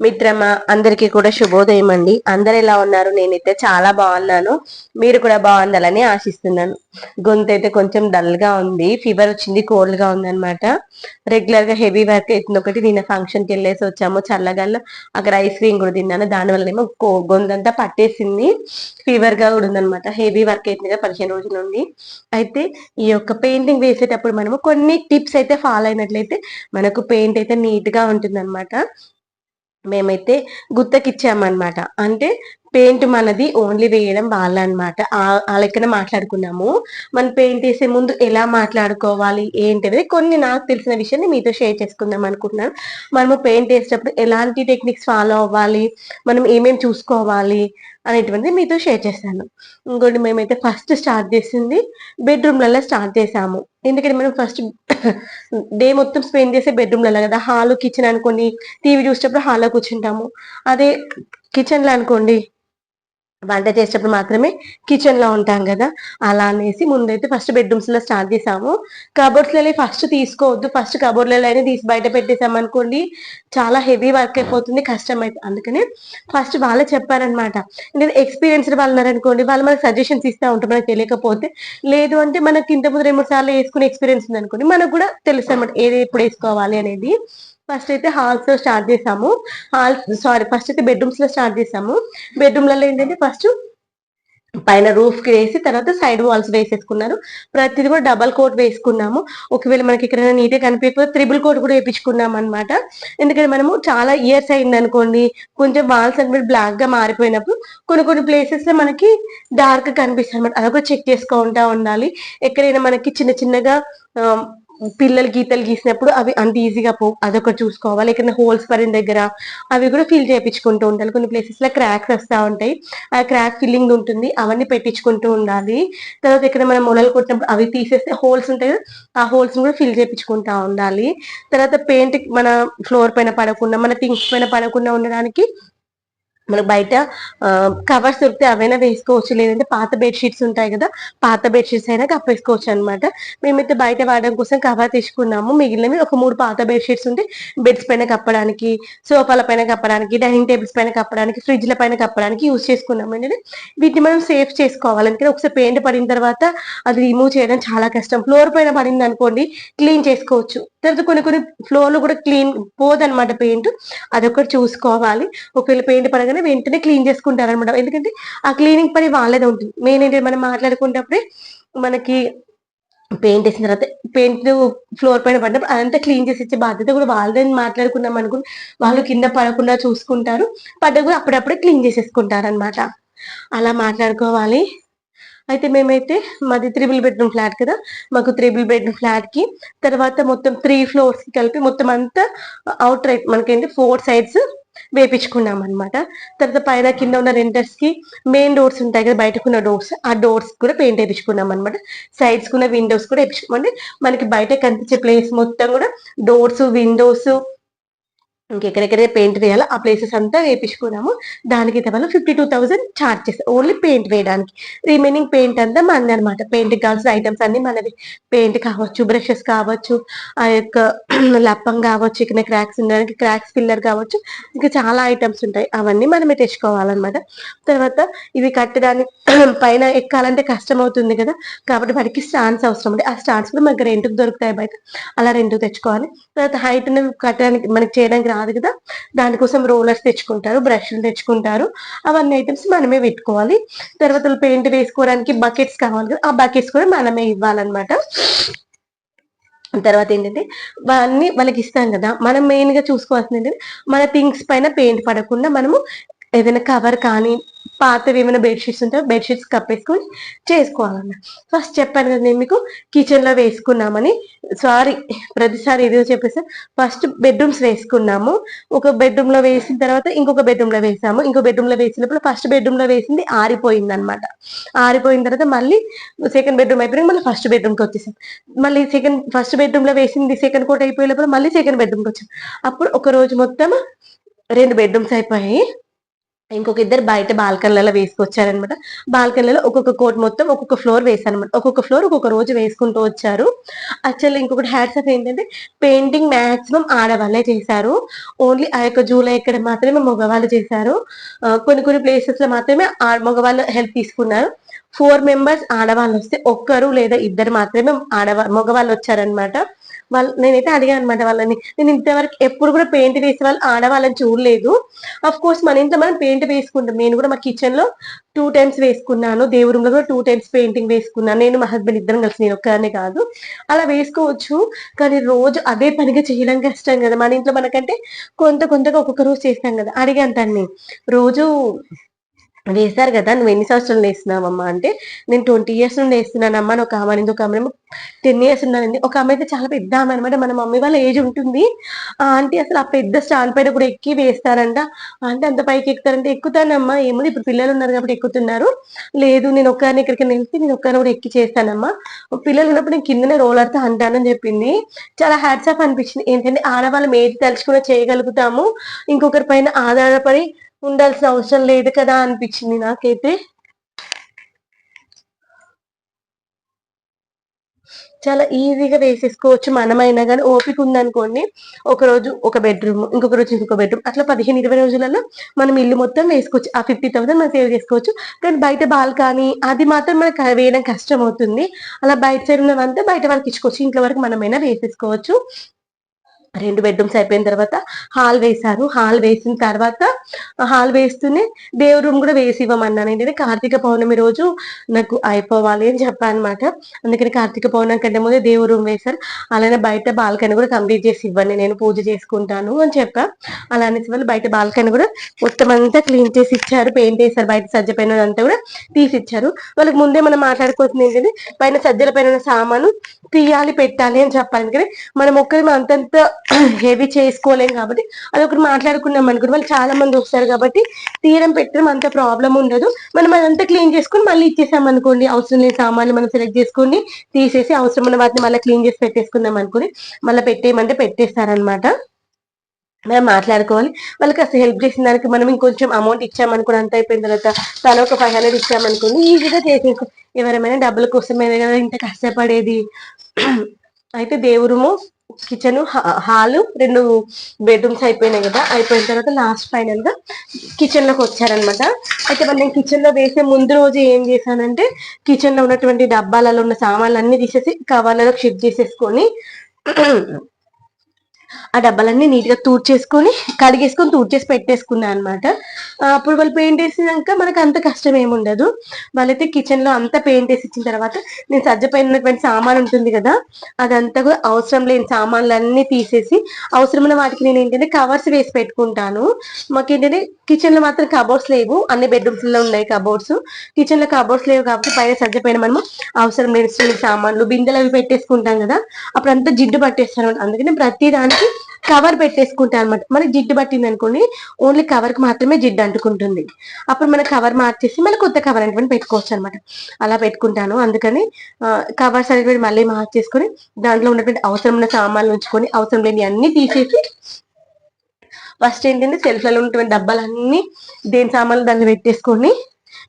మిత్రమా అందరికీ కూడా శుభోదయం అండి అందరు ఎలా ఉన్నారు? నేనైతే చాలా బాగున్నాను. మీరు కూడా బాగుండాలని ఆశిస్తున్నాను. గొంతు అయితే కొంచెం డల్గా ఉంది. ఫీవర్ వచ్చింది కోల్డ్గా ఉంది అనమాట రెగ్యులర్గా హెవీ వర్క్ అవుతుంది ఒకటి నిన్న ఫంక్షన్కి వెళ్ళేసి వచ్చాము. చల్లగాల్లో అక్కడ ఐస్ క్రీమ్ కూడా తిన్నాను. దాని వల్ల ఏమో గొంతంతా పట్టేసింది. ఫీవర్గా కూడా ఉందన్నమాట. హెవీ వర్క్ అవుతుంది కదా పదిహేను రోజుల నుండి. అయితే ఈ యొక్క పెయింటింగ్ వేసేటప్పుడు మనము కొన్ని టిప్స్ అయితే ఫాలో అయినట్లయితే మనకు పెయింట్ అయితే నీట్గా ఉంటుంది అనమాట మేమైతే గుత్తకిచ్చామన్నమాట. అంటే పెయింట్ మనది ఓన్లీ వేయడం వాళ్ళనమాట ఆ లెక్కన మాట్లాడుకున్నాము. మనం పెయింట్ వేసే ముందు ఎలా మాట్లాడుకోవాలి ఏంటి కొన్ని నాకు తెలిసిన విషయాన్ని మీతో షేర్ చేసుకుందాం అనుకుంటున్నాను. మనము పెయింట్ వేసేటప్పుడు ఎలాంటి టెక్నిక్స్ ఫాలో అవ్వాలి మనం ఏమేమి చూసుకోవాలి అనేటువంటిది మీతో షేర్ చేస్తాను. ఇంకోటి మేమైతే ఫస్ట్ స్టార్ట్ చేసింది బెడ్రూమ్లలో స్టార్ట్ చేసాము. ఎందుకంటే మనం ఫస్ట్ డే మొత్తం స్పెండ్ చేసే బెడ్రూమ్లలో కదా. హాల్ కిచెన్ అనుకోండి టీవీ చూసేటప్పుడు హాల్లో కూర్చుంటాము. అదే కిచెన్లో అనుకోండి వంట చేసేటప్పుడు మాత్రమే కిచెన్లో ఉంటాం కదా. అలా అనేసి ముందైతే ఫస్ట్ బెడ్రూమ్స్లో స్టార్ట్ చేసాము. కబోర్డ్స్లో ఫస్ట్ తీసుకోవద్దు. ఫస్ట్ కబోర్డ్లలో తీసి బయట పెట్టేసాం అనుకోండి చాలా హెవీ వర్క్ అయిపోతుంది కష్టం అయితే అందుకని ఫస్ట్ వాళ్ళే చెప్పారనమాట నేను ఎక్స్పీరియన్స్డ్ వాళ్ళు ఉన్నారనుకోండి వాళ్ళు మనకు సజెషన్స్ ఇస్తూ ఉంటారు మనకు తెలియకపోతే. లేదు అంటే మనకి ఇంత ముందు రెండు మూడు సార్లు వేసుకునే ఎక్స్పీరియన్స్ ఉంది అనుకోండి మనకు కూడా తెలుసు అనమాట ఏది ఎప్పుడు వేసుకోవాలి అనేది. ఫస్ట్ అయితే హాల్స్లో స్టార్ట్ చేసాము. హాల్స్ సారీ ఫస్ట్ అయితే బెడ్రూమ్స్లో స్టార్ట్ చేసాము. బెడ్రూమ్లలో ఏంటంటే ఫస్ట్ పైన రూఫ్కి వేసి తర్వాత సైడ్ వాల్స్ వేసేసుకున్నారు. ప్రతిది కూడా డబల్ కోట్ వేసుకున్నాము. ఒకవేళ మనకి ఎక్కడైనా నీట్గా కనిపించకపోతే త్రిబుల్ కోట్ కూడా వేయించుకున్నాం అనమాట ఎందుకంటే మనము చాలా ఇయర్స్ అయింది అనుకోండి కొంచెం వాల్స్ అంటే బ్లాక్గా మారిపోయినప్పుడు కొన్ని కొన్ని ప్లేసెస్లో మనకి డార్క్ కనిపిస్తుంది అనమాట అదొక చెక్ చేసుకుంటా ఉండాలి. ఎక్కడైనా మనకి చిన్న చిన్నగా పిల్లలు గీతలు గీసినప్పుడు అవి అంత ఈజీగా పో అదొకటి చూసుకోవాలి ఎక్కడ హోల్స్ పరిన దగ్గర అవి కూడా ఫిల్ చేయించుకుంటూ ఉండాలి. కొన్ని ప్లేసెస్లో క్రాక్స్ వస్తూ ఉంటాయి. ఆ క్రాక్ ఫిల్లింగ్ ఉంటుంది. అవన్నీ పెట్టించుకుంటూ ఉండాలి. తర్వాత ఇక్కడ మనం మొలలు కొట్టినప్పుడు అవి తీసేస్తే హోల్స్ ఉంటాయి ఆ హోల్స్ కూడా ఫిల్ చేయించుకుంటా ఉండాలి. తర్వాత పెయింట్ మన ఫ్లోర్ పైన పడకుండా మన థింగ్స్ పైన పడకుండా ఉండడానికి మనకు బయట కవర్స్ దొరికితే అవైనా వేసుకోవచ్చు. లేదంటే పాత బెడ్షీట్స్ ఉంటాయి కదా పాత బెడ్షీట్స్ అయినా కప్పేసుకోవచ్చు అనమాట మేమైతే బయట వాడడం కోసం కవర్ తీసుకున్నాము. మిగిలినవి ఒక మూడు పాత బెడ్షీట్స్ ఉంటే బెడ్స్ పైన కప్పడానికి సోఫాల పైన కప్పడానికి డైనింగ్ టేబుల్స్ పైన కప్పడానికి ఫ్రిడ్జ్ల పైన కప్పడానికి యూజ్ చేసుకున్నాము. ఏంటంటే వీటిని మనం సేఫ్ చేసుకోవాలి. ఎందుకంటే ఒకసారి పెయింట్ పడిన తర్వాత అది రిమూవ్ చేయడం చాలా కష్టం. ఫ్లోర్ పైన పడింది అనుకోండి క్లీన్ చేసుకోవచ్చు. తర్వాత కొన్ని కొన్ని ఫ్లోర్లు కూడా క్లీన్ పోదనమాట పెయింట్ అదొకటి చూసుకోవాలి. ఒకవేళ పెయింట్ పడగానే వెంటనే వెంటనే క్లీన్ చేసుకుంటారు అనమాట ఎందుకంటే ఆ క్లీనింగ్ పని వాళ్ళదే ఉంటుంది. మెయిన్ ఏంటంటే మనం మాట్లాడుకునేటప్పుడే మనకి పెయింట్ వేసిన తర్వాత పెయింట్ ఫ్లోర్ పైన పడినప్పుడు అదంతా క్లీన్ చేసి ఇచ్చే బాధ్యత కూడా వాళ్ళని మాట్లాడుకున్నాం అనుకుని వాళ్ళు కింద పడకుండా చూసుకుంటారు. పడ్డ కూడా అప్పుడప్పుడే క్లీన్ చేసేసుకుంటారు అనమాట అలా మాట్లాడుకోవాలి. అయితే మేమైతే మాది త్రిబుల్ బెడ్రూమ్ ఫ్లాట్ కదా. మాకు త్రిబుల్ బెడ్రూమ్ ఫ్లాట్కి తర్వాత మొత్తం త్రీ ఫ్లోర్స్ కలిపి మొత్తం అంతా అవుట్ రైట్ మనకేంటి ఫోర్ సైడ్స్ వేపించుకున్నాం అనమాట తర్వాత పైన కింద ఉన్న రెంటర్స్కి మెయిన్ డోర్స్ ఉంటాయి కదా బయటకున్న డోర్స్ ఆ డోర్స్ కూడా పెయింట్ వేయించుకున్నాం అనమాట సైడ్స్ కున్న విండోస్ కూడా వేపించుకోమంటే మనకి బయట కనిపించే ప్లేస్ మొత్తం కూడా డోర్స్ విండోస్ ఇంకెక్కడెక్కడ పెయింట్ వేయాలో ఆ ప్లేసెస్ అంతా వేపించుకున్నాము దానికి వాళ్ళు ఫిఫ్టీ టూ థౌసండ్ ఛార్జ్ చేస్తారు ఓన్లీ పెయింట్ వేయడానికి. రిమైనింగ్ పెయింట్ అంతా మనది అనమాట పెయింట్ కావాల్సిన ఐటమ్స్ అన్ని మనవి పెయింట్ కావచ్చు బ్రషెస్ కావచ్చు ఆ యొక్క లప్పం కావచ్చు ఇక్కడ క్రాక్స్ ఉండడానికి క్రాక్స్ ఫిల్లర్ కావచ్చు. ఇంకా చాలా ఐటమ్స్ ఉంటాయి. అవన్నీ మనమే తెచ్చుకోవాలన్నమాట. తర్వాత ఇవి కట్టడానికి పైన ఎక్కాలంటే కష్టం అవుతుంది కదా. కాబట్టి వాటికి స్టాండ్స్ అవసరం ఉంది. ఆ స్టాండ్స్ కూడా మనకి రెంట్కి దొరుకుతాయి బయట. అలా రెంట్కి తెచ్చుకోవాలి. తర్వాత హైట్ కట్టడానికి మనకి చేయడానికి రాదు కదా? దానికోసం రోలర్స్ తెచ్చుకుంటారు బ్రష్లు తెచ్చుకుంటారు. అవన్నీ ఐటమ్స్ మనమే పెట్టుకోవాలి. తర్వాత పెయింట్ వేసుకోవడానికి బకెట్స్ కావాలి కదా? ఆ బకెట్స్ కూడా మనమే ఇవ్వాలన్నమాట. తర్వాత ఏంటంటే అన్ని వాళ్ళకి ఇస్తాం కదా? మనం మెయిన్గా చూసుకోవాల్సింది ఏంటంటే మన థింగ్స్ పైన పెయింట్ పడకుండా మనము ఏదైనా కవర్ కానీ పాతవి ఏమైనా బెడ్షీట్స్ ఉంటే బెడ్షీట్స్ కప్పేసుకొని చేసుకోవాలన్న. ఫస్ట్ చెప్పాను కదా నేను మీకు కిచెన్లో వేసుకున్నామని. సారీ ప్రతిసారి ఏదో చెప్పేసి. ఫస్ట్ బెడ్రూమ్స్ వేసుకున్నాము. ఒక బెడ్రూమ్లో వేసిన తర్వాత ఇంకొక బెడ్రూమ్లో వేసాము. ఇంకో బెడ్రూమ్లో వేసినప్పుడు ఫస్ట్ బెడ్రూమ్లో వేసింది ఆరిపోయింది అనమాట ఆరిపోయిన తర్వాత మళ్ళీ సెకండ్ బెడ్రూమ్ అయిపోయింది మళ్ళీ ఫస్ట్ బెడ్రూమ్కి వచ్చేసాం. మళ్ళీ సెకండ్ ఫస్ట్ బెడ్రూమ్లో వేసింది సెకండ్ కోట్ అయిపోయినప్పుడు మళ్ళీ సెకండ్ బెడ్రూమ్కి వచ్చాం. అప్పుడు ఒక రోజు మొత్తం రెండు బెడ్రూమ్స్ అయిపోయాయి. ఇంకొక ఇద్దరు బయట బాల్కనీలలో వేసుకొచ్చారనమాట బాల్కనీలలో ఒక్కొక్క కోట్ మొత్తం ఒక్కొక్క ఫ్లోర్ వేసారనమాట ఒక్కొక్క ఫ్లోర్ ఒక్కొక్క రోజు వేసుకుంటూ వచ్చారు. యాక్చువల్లీ ఇంకొకటి హ్యాట్స్ ఆఫ్ ఏంటంటే పెయింటింగ్ మ్యాక్సిమం ఆడవాళ్ళే చేశారు. ఓన్లీ ఆ యొక్క జూలై ఇక్కడ మాత్రమే మగవాళ్ళు చేశారు. కొన్ని కొన్ని ప్లేసెస్లో మాత్రమే మగవాళ్ళు హెల్ప్ తీసుకున్నారు. ఫోర్ మెంబర్స్ ఆడవాళ్ళు వస్తే ఒక్కరు లేదా ఇద్దరు మాత్రమే ఆడవా మగవాళ్ళు వచ్చారనమాట వాళ్ళు నేనైతే అడిగాను అనమాట వాళ్ళని. నేను ఇంతవరకు ఎప్పుడు కూడా పెయింట్ వేసే వాళ్ళు ఆడవాళ్ళని చూడలేదు. అఫ్ కోర్స్ మన ఇంట్లో మనం పెయింట్ వేసుకుంటాం. నేను కూడా మా కిచెన్లో టూ టైమ్స్ వేసుకున్నాను. దేవుడు రూమ్లో కూడా టూ టైమ్స్ పెయింటింగ్ వేసుకున్నాను. నేను మా హస్బెండ్ ఇద్దరం కలిసి నేను ఒక్కనే కాదు. అలా వేసుకోవచ్చు. కానీ రోజు అదే పనిగా చేయడం కష్టం కదా. మన ఇంట్లో మనకంటే కొంత కొంతగా ఒక్కొక్క రోజు చేస్తాం కదా. అడిగాను తన్ని. రోజు వేశారు కదా నువ్వు ఎన్ని సంవత్సరాలు వేస్తున్నావమ్మా అంటే నేను ట్వంటీ ఇయర్స్ నుండి వేస్తున్నానమ్మా అని ఒక ఆమె అనింది ఒక ఆమె టెన్ ఇయర్స్ ఉన్నానండి ఒక ఆమె అయితే చాలా పెద్ద ఆమె అనమాట మన మమ్మీ వాళ్ళ ఏజ్ ఉంటుంది. ఆ ఆంటీ అసలు ఆ పెద్ద స్టాండ్ పైన కూడా ఎక్కి వేస్తారంట. అంటే అంత పైకి ఎక్కుతారంటే ఎక్కుతానమ్మా ఏమో ఇప్పుడు పిల్లలు ఉన్నారు కాబట్టి ఎక్కుతున్నారు. లేదు నేను ఒక్కరిని ఇక్కడికి వెళ్తే నేను ఒక్కరిని కూడా ఎక్కి చేస్తానమ్మా. పిల్లలు ఉన్నప్పుడు నేను కిందనే రోలర్తో అంటానని చెప్పింది. చాలా హ్యాట్స్ ఆఫ్ అనిపించింది. ఏంటంటే ఆడవాళ్ళం ఏది తలుచుకుని చేయగలుగుతాము. ఇంకొకరి పైన ఆధారపడి ఉండాల్సిన అవసరం లేదు కదా అనిపించింది నాకైతే. చాలా ఈజీగా వేసేసుకోవచ్చు మనమైనా కానీ ఓపిక ఉందనుకోండి ఒక రోజు ఒక బెడ్రూమ్ ఇంకొక రోజు ఇంకొక బెడ్రూమ్ అట్లా పదిహేను ఇరవై రోజులలో మనం ఇల్లు మొత్తం వేసుకోవచ్చు. ఆ ఫిఫ్టీ థౌసండ్ మనం సేవ్ చేసుకోవచ్చు. కానీ బయట బాల్కనీ అది మాత్రం మనకు వేయడం కష్టం అవుతుంది అలా బయట సైడ్ ఉన్నదంతా బయట వాళ్ళకి ఇచ్చుకోవచ్చు. ఇంట్లో వరకు మనమైనా వేసేసుకోవచ్చు. రెండు బెడ్రూమ్స్ అయిపోయిన తర్వాత హాల్ వేశారు. హాల్ వేసిన తర్వాత హాల్ వేస్తూనే దేవుడి రూమ్ కూడా వేసి ఇవ్వమన్నాను. ఏంటంటే కార్తీక పౌర్ణమి రోజు నాకు అయిపోవాలి అని చెప్పాను అనమాట అందుకని కార్తీక పౌర్ణమి కంటే ముందే దేవుడి రూమ్ వేశారు. అలానే బయట బాల్కనీ కూడా కంప్లీట్ చేసి ఇవ్వండి. నేను పూజ చేసుకుంటాను అని చెప్పా. అలా అనేసి వాళ్ళు బయట బాల్కనీ కూడా మొత్తం అంతా క్లీన్ చేసి ఇచ్చారు. పెయింట్ వేశారు. బయట సజ్జ పైన అంతా కూడా తీసి ఇచ్చారు వాళ్ళకి ముందే మనం మాట్లాడుకోవాల్సింది ఏంటంటే పైన సజ్జల పైన సామాను తీయాలి పెట్టాలి అని చెప్పాలి. ఎందుకంటే మనం ఒక్కరి అంతంత హెవీ చేసుకోలేం కాబట్టి అది ఒకటి మాట్లాడుకున్నాం అనుకోండి. వాళ్ళు చాలా మంది వస్తారు కాబట్టి తీయడం పెట్టడం అంత ప్రాబ్లం ఉండదు. మనం అదంతా క్లీన్ చేసుకుని మళ్ళీ ఇచ్చేసాం అనుకోండి. అవసరం లేని సామాన్లు మనం సెలెక్ట్ చేసుకుని తీసేసి అవసరం ఉన్న వాటిని మళ్ళీ క్లీన్ చేసి పెట్టేసుకుందాం అనుకుని మళ్ళీ పెట్టేయమంటే పెట్టేస్తారనమాట మనం మాట్లాడుకోవాలి. వాళ్ళకి అసలు హెల్ప్ చేసిన దానికి మనం ఇంకొంచెం అమౌంట్ ఇచ్చామనుకోండి అంత అయిపోయిన తర్వాత తన ఒక ఫైవ్ హండ్రెడ్ ఇచ్చామనుకోండి ఈజీగా చేసేసుకో ఎవరైనా డబ్బుల కోసమే కదా ఇంత కష్టపడేది. అయితే దేవుడుము కిచెన్ హాల్ రెండు బెడ్రూమ్స్ అయిపోయినాయి కదా అయిపోయిన తర్వాత లాస్ట్ ఫైనల్గా కిచెన్లోకి వచ్చారనమాట అయితే మరి నేను కిచెన్లో వేసే ముందు రోజు ఏం చేశానంటే కిచెన్లో ఉన్నటువంటి డబ్బాలలో ఉన్న సామాన్లు అన్ని తీసేసి కవర్లలో షిఫ్ట్ చేసేసుకొని ఆ డబ్బాలన్నీ నీట్గా తూడ్చేసుకొని కడిగేసుకొని తూడ్చేసి పెట్టేసుకున్నాను అనమాట అప్పుడు వాళ్ళు పెయింట్ వేసినాక మనకు అంత కష్టం ఏముండదు వాళ్ళైతే కిచెన్లో అంతా పెయింట్ వేసి ఇచ్చిన తర్వాత నేను సజ్జపోయినటువంటి సామాన్ ఉంటుంది కదా అదంతా కూడా అవసరం లేని సామాన్లు అన్ని తీసేసి అవసరమైన వాటికి నేను ఏంటంటే కవర్స్ వేసి పెట్టుకుంటాను. మాకు ఏంటంటే కిచెన్లో మాత్రం కబోర్డ్స్ లేవు అన్ని బెడ్రూమ్స్లో ఉన్నాయి కబోర్డ్స్. కిచెన్లో కబోర్డ్స్ లేవు కాబట్టి పైన సజ్జ మనము అవసరం లేని సామాన్లు బిందెలు అవి పెట్టేసుకుంటాం కదా అప్పుడు అంతా జిడ్డు పట్టేస్తాను అందుకని ప్రతి దాని దానికి కవర్ పెట్టేసుకుంటాను అనమాట మనకి జిడ్డు పట్టింది అనుకోండి ఓన్లీ కవర్కి మాత్రమే జిడ్డు అంటుకుంటుంది. అప్పుడు మన కవర్ మార్చేసి మళ్ళీ కొత్త కవర్ అనేటువంటి పెట్టుకోవచ్చు అనమాట అలా పెట్టుకుంటాను. అందుకని కవర్స్ అనేటువంటి మళ్ళీ మార్చేసుకొని దాంట్లో ఉన్నటువంటి అవసరం ఉన్న సామాన్లు ఉంచుకొని అవసరం లేని అన్ని తీసేసి ఫస్ట్ ఏంటంటే సెల్ఫ్లలో ఉన్నటువంటి డబ్బాలన్నీ దేని సామాన్లు దాన్ని పెట్టేసుకొని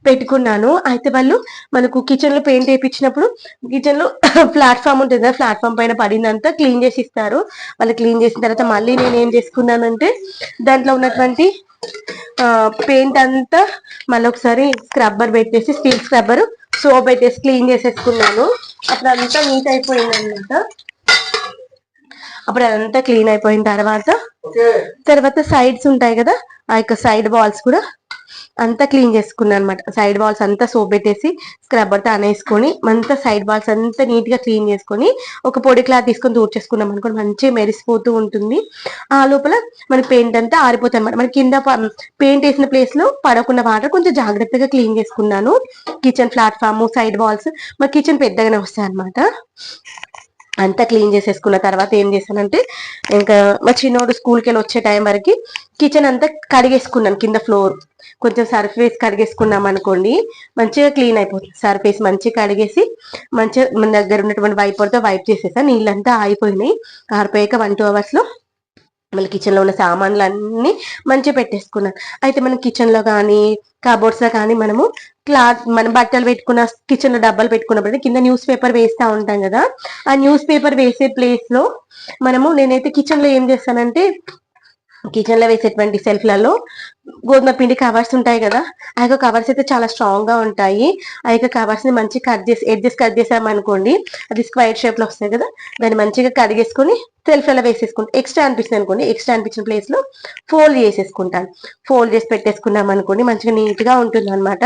పెట్టుకున్నాను. అయితే వాళ్ళు మనకు కిచెన్లో పెయింట్ వేయించినప్పుడు కిచెన్లో ప్లాట్ఫామ్ ఉంటుంది కదా ప్లాట్ఫామ్ పైన పడిందంతా క్లీన్ చేసి ఇస్తారు. వాళ్ళు క్లీన్ చేసిన తర్వాత మళ్ళీ నేను ఏం చేసుకున్నానంటే దాంట్లో ఉన్నటువంటి పెయింట్ అంతా మళ్ళీ ఒకసారి స్క్రబ్బర్ పెట్టేసి స్టీల్ స్క్రబ్బర్ సోప్ పెట్టేసి క్లీన్ చేసేసుకున్నాను. అప్పుడు అంతా నీట్ అయిపోయింది అనమాట అప్పుడు అదంతా క్లీన్ అయిపోయిన తర్వాత తర్వాత సైడ్స్ ఉంటాయి కదా ఆ యొక్క సైడ్ వాల్స్ కూడా అంతా క్లీన్ చేసుకున్నాను అనమాట సైడ్ వాల్స్ అంతా సోప్ పెట్టేసి స్క్రబ్బర్తో అనేసుకొని అంతా సైడ్ వాల్స్ అంతా నీట్గా క్లీన్ చేసుకొని ఒక పొడి క్లాత్ తీసుకొని దూర్చేసుకున్నాం అనుకోండి మంచిగా మెరిసిపోతూ ఉంటుంది. ఆ లోపల మన పెయింట్ అంతా ఆరిపోతుంది అనమాట మన కింద పెయింట్ వేసిన ప్లేస్లో పడకుండా వాటర్ కొంచెం జాగ్రత్తగా క్లీన్ చేసుకున్నాను. కిచెన్ ప్లాట్ఫామ్ సైడ్ వాల్స్ మన కిచెన్ పెద్దగానే వస్తాయి అనమాట అంతా క్లీన్ చేసేసుకున్న తర్వాత ఏం చేశానంటే ఇంకా మా చిన్నోడు స్కూల్కి వెళ్ళి వచ్చే టైం వరకు కిచెన్ అంతా కడిగేసుకున్నాను కింద ఫ్లోర్. కొంచెం సర్ఫ్ వేసి కడిగేసుకున్నాం అనుకోండి మంచిగా క్లీన్ అయిపోతుంది. సర్ఫ్ వేసి మంచిగా కడిగేసి మంచిగా మన దగ్గర ఉన్నటువంటి వైపర్తో వైప్ చేసేసా. నీళ్ళంతా ఆగిపోయినాయి. ఆరిపోయాక వన్ టూ అవర్స్ లో కిచెన్లో ఉన్న సామాన్లు అన్ని మంచిగా పెట్టేసుకున్నాను అయితే మనం కిచెన్లో కానీ కబోర్డ్స్లో కానీ మనము క్లాత్ మనం బట్టలు పెట్టుకున్న కిచెన్లో డబ్బాలు పెట్టుకున్నప్పుడు కింద న్యూస్ పేపర్ వేస్తా ఉంటాం కదా. ఆ న్యూస్ పేపర్ వేసే ప్లేస్లో మనము నేనైతే కిచెన్లో ఏం చేస్తానంటే కిచెన్లో వేసేటువంటి సెల్ఫ్లలో గోధుమ పిండి కవర్స్ ఉంటాయి కదా ఆ యొక్క కవర్స్ అయితే చాలా స్ట్రాంగ్గా ఉంటాయి. ఆ యొక్క కవర్స్ని మంచిగా కట్ చేసి ఎడ్జెస్ కట్ చేసామనుకోండి అది స్క్వైర్ షేప్లో వస్తాయి కదా దాన్ని మంచిగా కడిగేసుకొని సెల్ఫ్లో వేసేసుకుంటాం ఎక్స్ట్రా అనిపిస్తుంది అనుకోండి ఎక్స్ట్రా అనిపించిన ప్లేస్లో ఫోల్డ్ చేసేసుకుంటాను. ఫోల్డ్ చేసి పెట్టేసుకున్నాం అనుకోండి మంచిగా నీట్గా ఉంటుంది అనమాట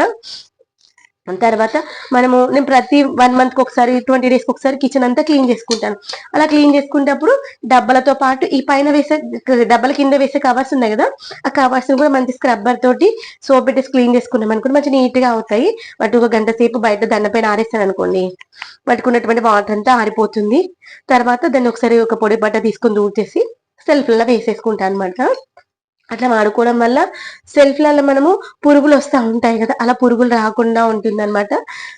తర్వాత మనము నేను ప్రతి వన్ మంత్కి ఒకసారి ట్వంటీ డేస్కి ఒకసారి కిచెన్ అంతా క్లీన్ చేసుకుంటాను. అలా క్లీన్ చేసుకునేటప్పుడు డబ్బలతో పాటు ఈ పైన వేసే డబ్బల కింద వేసే కవర్స్ ఉన్నాయి కదా ఆ కవర్స్ కూడా మంచి స్క్రబ్బర్ తోటి సోప్ పెట్టేసి క్లీన్ చేసుకున్నాం అనుకోండి మంచి నీట్గా అవుతాయి. వాటి ఒక గంట సేపు బయట దండపైన ఆరేస్తాను అనుకోండి. పట్టుకున్నటువంటి వాటర్ అంతా ఆరిపోతుంది. తర్వాత దాన్ని ఒకసారి ఒక పొడి బట్ట తీసుకొని దూర్చేసి సెల్ఫ్లో వేసేసుకుంటాను అనమాట అట్లా వాడుకోవడం వల్ల సెల్ఫ్లలో మనము పురుగులు వస్తూ ఉంటాయి కదా అలా పురుగులు రాకుండా ఉంటుంది అనమాట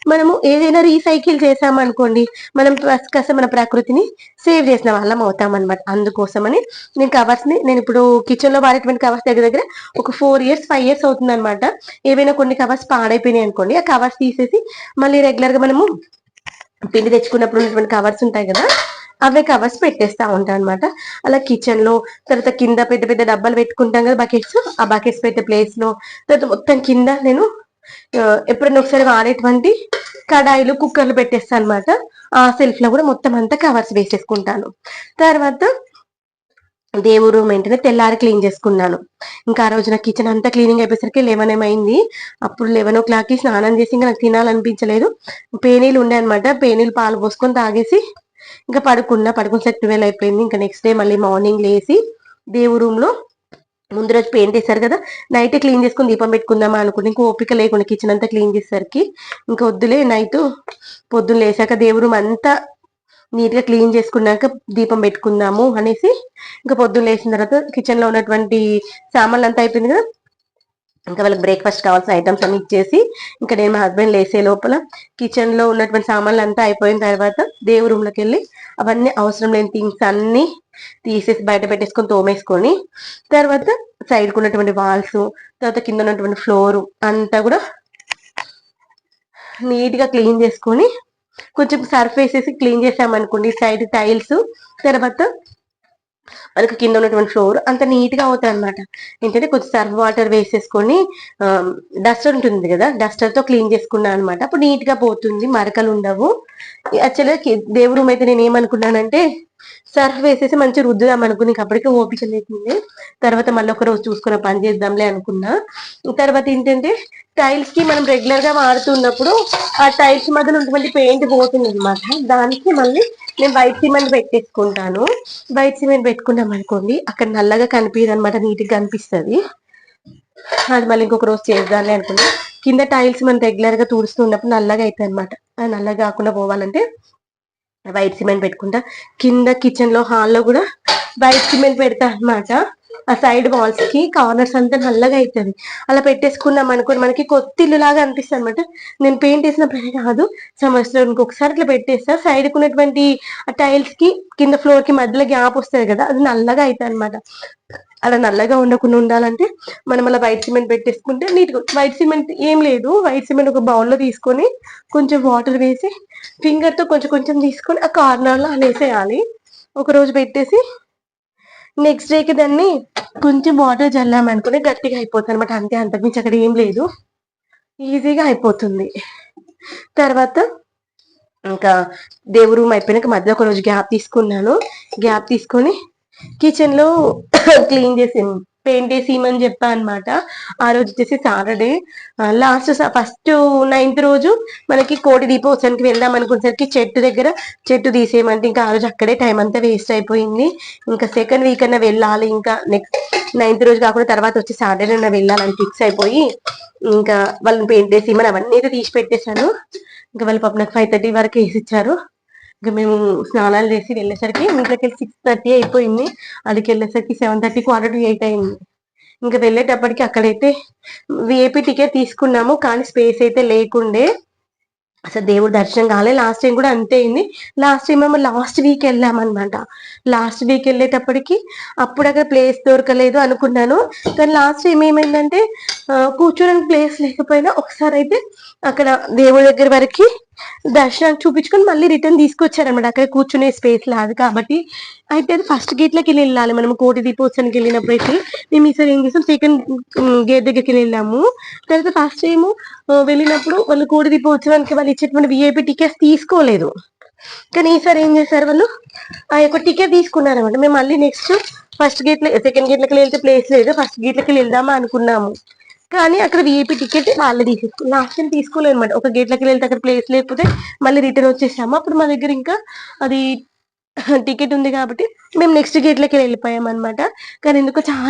మనము ఏదైనా రీసైకిల్ చేసామనుకోండి మనం కాస్త మన ప్రకృతిని సేవ్ చేసిన వాళ్ళం అవుతాం అనమాట అందుకోసమని నేను కవర్స్ని నేను ఇప్పుడు కిచెన్లో వాడేటువంటి కవర్స్ దగ్గర దగ్గర ఒక ఫోర్ ఇయర్స్ ఫైవ్ ఇయర్స్ అవుతుంది అనమాట ఏవైనా కొన్ని కవర్స్ పాడైపోయినాయి అనుకోండి ఆ కవర్స్ తీసేసి మళ్ళీ రెగ్యులర్గా మనము పిండి తెచ్చుకున్నప్పుడు ఉన్నటువంటి కవర్స్ ఉంటాయి కదా అవే కవర్స్ పెట్టేస్తా ఉంటాను అనమాట అలా కిచెన్లో తర్వాత కింద పెద్ద పెద్ద డబ్బాలు పెట్టుకుంటాం కదా బకెట్స్ ఆ బకెట్స్ పెట్టే ప్లేస్లో తర్వాత మొత్తం కింద నేను ఎప్పుడైనా ఒకసారి వాడేటువంటి కడాయిలు కుక్కర్లు పెట్టేస్తాను అనమాట ఆ సెల్ఫ్లో కూడా మొత్తం అంతా కవర్స్ వేసేసుకుంటాను తర్వాత దేవుడు రూమ్ ఏంటంటే తెల్లారి క్లీన్ చేసుకున్నాను. ఇంకా ఆ రోజు నా కిచెన్ అంతా క్లీనింగ్ అయిపోయేసరికి లెవెన్ ఏమైంది. అప్పుడు లెవెన్ ఓ క్లాక్కి స్నానం చేసి ఇంకా నాకు తినాలనిపించలేదు. పేనీలు ఉండే అనమాట పేనీలు పాలు పోసుకొని తాగేసి ఇంకా పడుకున్నా పడుకుని సెట్ ట్వెల్వ్ అయిపోయింది. ఇంకా నెక్స్ట్ డే మళ్ళీ మార్నింగ్ లేసి దేవు రూమ్లో ముందు రోజు పెయింట్ వేశారు కదా. నైట్ క్లీన్ చేసుకుని దీపం పెట్టుకుందామా అనుకుంటే ఇంకా ఓపిక లేకుండా కిచెన్ అంతా క్లీన్ చేసేసరికి ఇంకా వద్దులే నైట్ పొద్దున్న లేసాక దేవు రూమ్ అంతా నీట్గా క్లీన్ చేసుకున్నాక దీపం పెట్టుకుందాము అనేసి ఇంకా పొద్దున్న లేచిన తర్వాత కిచెన్లో ఉన్నటువంటి సామాన్లు అంతా అయిపోయింది కదా. ఇంకా వాళ్ళకి బ్రేక్ఫాస్ట్ కావాల్సిన ఐటమ్స్ అన్ని ఇచ్చేసి ఇంకా నేను మా హస్బెండ్ లేసే లోపల కిచెన్లో ఉన్నటువంటి సామాన్లు అంతా అయిపోయిన తర్వాత దేవు రూమ్లోకి వెళ్ళి అవన్నీ అవసరం లేని థింగ్స్ అన్ని తీసేసి బయట పెట్టేసుకొని తోమేసుకొని తర్వాత సైడ్కు ఉన్నటువంటి వాల్స్ తర్వాత కింద ఉన్నటువంటి ఫ్లోర్ అంతా కూడా నీట్గా క్లీన్ చేసుకొని కొంచెం సర్ఫ్ వేసేసి క్లీన్ చేసామనుకోండి సైడ్ టైల్స్ తర్వాత వాళ్ళకి కింద ఉన్నటువంటి ఫ్లోర్ అంత నీట్గా అవుతుంది అనమాట ఏంటంటే కొంచెం సర్ఫ్ వాటర్ వేసేసుకొని డస్టర్ ఉంటుంది కదా డస్టర్తో క్లీన్ చేసుకున్నాను అనమాట అప్పుడు నీట్గా పోతుంది మరకలు ఉండవు. యాక్చువల్గా దేవుడు రూమ్ అయితే నేను ఏమనుకున్నానంటే సర్ఫ్ వేసేసి మంచి రుద్దుదాం అనుకుని అప్పటికే ఓపిక లేకుంది తర్వాత మళ్ళీ ఒక రోజు చూసుకున్న పని చేద్దాంలే అనుకున్నా. తర్వాత ఏంటంటే టైల్స్కి మనం రెగ్యులర్గా వాడుతున్నప్పుడు ఆ టైల్స్ మధ్యలో ఉన్నటువంటి పెయింట్ పోతుంది అనమాట దానికి మళ్ళీ నేను వైట్ సిమెంట్ పెట్టేసుకుంటాను వైట్ సిమెంట్ పెట్టుకున్నాం అనుకోండి అక్కడ నల్లగా కనిపించదు అనమాట నీట్గా కనిపిస్తుంది. అది మళ్ళీ ఇంకొక రోజు చేద్దాంలే అనుకున్నా. కింద టైల్స్ మనం రెగ్యులర్గా తుడుస్తున్నప్పుడు నల్లగా అవుతాయి అనమాట నల్లగా కాకుండా పోవాలంటే వైట్ సిమెంట్ పెట్టుకుంటా. కింద కిచెన్లో హాల్లో కూడా వైట్ సిమెంట్ పెడతా అనమాట ఆ సైడ్ వాల్స్కి కార్నర్స్ అంతా నల్లగా అవుతుంది అలా పెట్టేసుకున్నాం అనుకోని మనకి కొత్త ఇల్లు లాగా అనిపిస్తుంది అనమాట నేను పెయింట్ వేసిన కాదు సంవత్సరానికి ఒకసారి ఇట్లా పెట్టేస్తా. సైడ్ ఉన్నటువంటి ఆ టైల్స్కి కింద ఫ్లోర్కి మధ్యలో గ్యాప్ వస్తుంది కదా అది నల్లగా అవుతుంది అనమాట అలా నల్లగా ఉండకుండా ఉండాలంటే మనం అలా వైట్ సిమెంట్ పెట్టేసుకుంటే నీట్గా వైట్ సిమెంట్ ఏం లేదు. వైట్ సిమెంట్ ఒక బౌల్లో తీసుకొని కొంచెం వాటర్ వేసి ఫింగర్తో కొంచెం కొంచెం తీసుకొని ఆ కార్నర్లో వేసేయాలి ఒక రోజు పెట్టేసి నెక్స్ట్ డేకి దాన్ని కొంచెం వాటర్ చల్లామనుకుని గట్టిగా అయిపోతుంది అనమాట అంతే అంతకుమించి అక్కడ ఏం లేదు. ఈజీగా అయిపోతుంది. తర్వాత ఇంకా దేవుడు రూమ్ అయిపోయినాక మధ్య ఒక రోజు గ్యాప్ తీసుకున్నాను. గ్యాప్ తీసుకొని కిచెన్లో క్లీన్ చేసి పెయింట్ వేసేయమని చెప్పా అనమాట ఆ రోజు వచ్చేసి సాటర్డే. లాస్ట్ ఫస్ట్ నైన్త్ రోజు మనకి కోటి దీపోత్సవానికి వెళ్దాం అనుకునేసరికి చెట్టు దగ్గర చెట్టు తీసేయమంటే ఇంకా ఆ రోజు అక్కడే టైం అంతా వేస్ట్ అయిపోయింది. ఇంకా సెకండ్ వీక్ అన్న వెళ్ళాలి. ఇంకా నెక్స్ట్ నైన్త్ రోజు కాకుండా తర్వాత వచ్చి సాటర్డే అన్న వెళ్ళాలని ఫిక్స్ అయిపోయి ఇంకా వాళ్ళని పెయింట్ వేసి ఇమని అవన్నీ అయితే తీసి పెట్టేశాను. ఇంకా వాళ్ళు పాప నాకు ఫైవ్ థర్టీ వరకు వేసి ఇచ్చారు. ఇంకా మేము స్నానాలు చేసి వెళ్ళేసరికి ఇంట్లోకి వెళ్ళి సిక్స్ థర్టీ అయిపోయింది. అదికి వెళ్ళేసరికి seven thirty quarter to eight అయింది. ఇంకా వెళ్ళేటప్పటికి అక్కడైతే విఐపి టికెట్ తీసుకున్నాము కానీ స్పేస్ అయితే లేకుండే. అసలు దేవుడు దర్శనం కాలే. లాస్ట్ టైం కూడా అంతే అయింది. లాస్ట్ టైం మేము లాస్ట్ వీక్ వెళ్ళామన్నమాట. లాస్ట్ వీక్ వెళ్ళేటప్పటికి అప్పుడు అక్కడ ప్లేస్ దొరకలేదు అనుకున్నాను. కానీ లాస్ట్ టైం ఏమైందంటే కూర్చోడానికి ప్లేస్ లేకపోయినా ఒకసారి అయితే అక్కడ దేవుడి దగ్గర వరకు దర్శనానికి చూపించుకొని మళ్ళీ రిటర్న్ తీసుకొచ్చారనమాట అక్కడ కూర్చునే స్పేస్ లేదు కాబట్టి అయితే అది ఫస్ట్ గేట్లోకి వెళ్ళాలి. మనం కోటి దీపోత్సవానికి వెళ్ళినప్పుడు అయితే మేము ఈసారి ఏం చేసాం? సెకండ్ గేట్ దగ్గరికి వెళ్ళాము. తర్వాత ఫస్ట్ టైం వెళ్ళినప్పుడు వాళ్ళు కోటి దీపోత్సవానికి వాళ్ళు ఇచ్చేటువంటి విఐపి టికెట్స్ తీసుకోలేదు. కానీ ఈసారి ఏం చేశారు వాళ్ళు? ఆ యొక్క టికెట్ తీసుకున్నారు అనమాట మేము మళ్ళీ నెక్స్ట్ ఫస్ట్ గేట్ సెకండ్ గేట్లోకి వెళ్తే ప్లేస్ లేదు. ఫస్ట్ గేట్ లకి వెళ్దామా అనుకున్నాము. కానీ అక్కడ విఐపి టికెట్ వాళ్ళే తీసేసుకున్నారు. లాస్ట్ టైం తీసుకోలేదు అనమాట ఒక గేట్లకి వెళ్తే అక్కడ ప్లేస్ లేకపోతే మళ్ళీ రిటర్న్ వచ్చేసాము. అప్పుడు మా దగ్గర ఇంకా అది టికెట్ ఉంది కాబట్టి మేము నెక్స్ట్ గేట్లకి వెళ్ళిపోయాం అనమాట కానీ ఎందుకో చాలా